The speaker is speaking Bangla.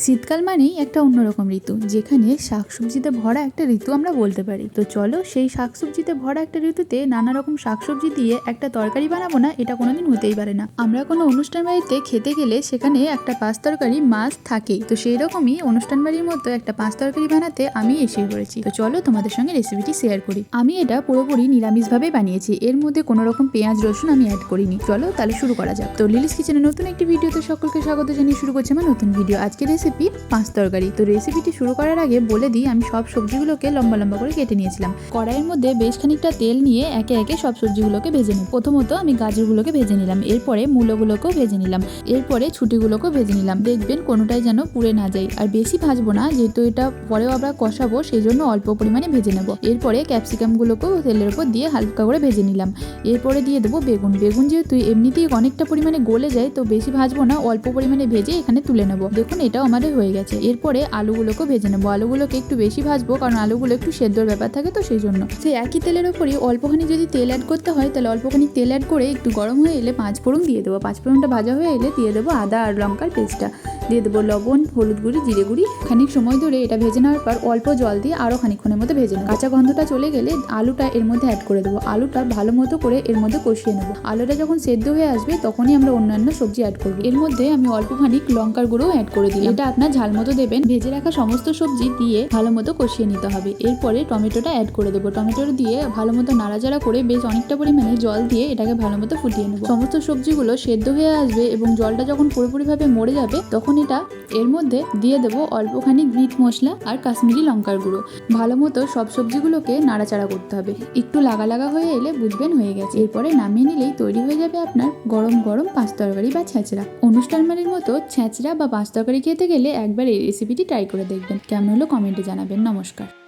শীতকাল মানেই একটা অন্যরকম ঋতু, যেখানে শাকসবজিতে ভরা একটা ঋতু আমরা বলতে পারি। তো চলো, সেই শাকসবজিতে ভরা একটা ঋতুতে নানা রকম শাকসবজি দিয়ে একটা তরকারি বানাবো না, এটা কোনোদিন হতেই পারে না। আমরা কোনো অনুষ্ঠান বাড়িতে খেতে গেলে সেখানে একটা পাঁচ তরকারি মাছ থাকেই। তো সেই রকমই অনুষ্ঠান বাড়ির মতো একটা পাঁচ তরকারি বানাতে আমি এসে পড়েছি। তো চলো, তোমাদের সঙ্গে রেসিপিটি শেয়ার করি। আমি এটা পুরোপুরি নিরামিষভাবে বানিয়েছি। এর মধ্যে কোনো রকম পেঁয়াজ, রসুন আমি অ্যাড করিনি। চলো, তাহলে শুরু করা যাক। তো লিলিস কিচেনে নতুন একটি ভিডিওতে সকলকে স্বাগত জানিয়ে শুরু করছি আমার নতুন ভিডিও আজকের রেসিপি পাঁচ তরকারি। তো রেসিপিটি শুরু করার আগে বলে দিই, আমি সব সবজিগুলোকে লম্বা লম্বা করে কেটে নিয়েছিলাম। কড়াইয়ের মধ্যে বেশ খানিকটা তেল নিয়ে একে একে সব সবজিগুলোকে ভেজে নিই প্রথমত আমি গাজরগুলোকে ভেজে নিলাম। এরপরে মূলোগুলোকেও ভেজে নিলাম। এরপরে ছুটিগুলোকেও ভেজে নিলাম। দেখবেন কোনোটাই যেন পুড়ে না যায়। আর বেশি ভাজবো না, যেহেতু এটা পরেও আমরা কষাবো সেই জন্য অল্প পরিমাণে ভেজে নেব। এরপরে ক্যাপসিকামগুলোকেও তেলের উপর দিয়ে হালকা করে ভেজে নিলাম। এরপরে দিয়ে দেবো বেগুন। বেগুন যেহেতু এমনিতেই অনেকটা পরিমাণে গলে যায়, তো বেশি ভাজবো না, অল্প পরিমাণে ভেজে এখানে তুলে নেব। দেখুন, এটাও আমাদের হয়ে গেছে। এরপরে আলুগুলোকে ভেজে নেব। আলুগুলোকে একটু বেশি ভাজবো, কারণ আলুগুলো একটু সেদ্ধর ব্যাপার থাকে তো সেই জন্য। সেই একই তেলের ওপরই অল্পখানি যদি তেল অ্যাড করতে হয়, তাহলে অল্পখানি তেল অ্যাড করে একটু গরম হয়ে এলে পাঁচ ফোড়ন দিয়ে দেবো। পাঁচ ফোড়নটা ভাজা হয়ে এলে দিয়ে দেবো আদা আর লঙ্কার পেস্টটা দিয়ে দেবো লবণ, হলুদ গুঁড়ি, জিরে গুঁড়ি। খানিক সময় ধরে এটা ভেজে নেওয়ার পর অল্প জল দিয়ে আরও খানিকক্ষণের মধ্যে ভেজে নেব। কাঁচা গন্ধটা চলে গেলে আলুটা এর মধ্যে অ্যাড করে দেবো। আলুটা ভালো মতো করে এর মধ্যে কষিয়ে নেব। আলুটা যখন সেদ্ধ হয়ে আসবে, তখনই আমরা অন্যান্য সবজি অ্যাড করব। এর মধ্যে আমি অল্প খানিক লঙ্কার গুঁড়ো অ্যাড করে দিই এটা আপনার ঝাল মতো দেবেন। ভেজে রাখা সমস্ত সবজি দিয়ে ভালো মতো কষিয়ে নিতে হবে। এরপরে টমেটোটা অ্যাড করে দেবো। টমেটো দিয়ে ভালো মতো নাড়াচাড়া করে বেশ অনেকটা পরিমাণে জল দিয়ে এটাকে ভালো মতো ফুটিয়ে নেব। সমস্ত সবজিগুলো সেদ্ধ হয়ে আসবে এবং জলটা যখন পুরোপুরিভাবে মরে যাবে, তখন এটা এর মধ্যে দিয়ে দেবো অল্পখানি মিট মশলা আর কাশ্মীরি লঙ্কার গুঁড়ো। ভালো মতো সব সবজিগুলোকে নাড়াচাড়া করতে হবে। একটু লাগা লাগা হয়ে এলে বুঝবেন হয়ে গেছে। এরপরে নামিয়ে নিলেই তৈরি হয়ে যাবে আপনার গরম গরম পাঁচ তরকারি বা ছেঁচড়া। অনুষ্ঠান মানের মতো ছেঁচড়া বা পাঁচ তরকারি খেতে গেলে একবার এই রেসিপিটি ট্রাই করে দেখবেন। কেমন হলো কমেন্টে জানাবেন। নমস্কার।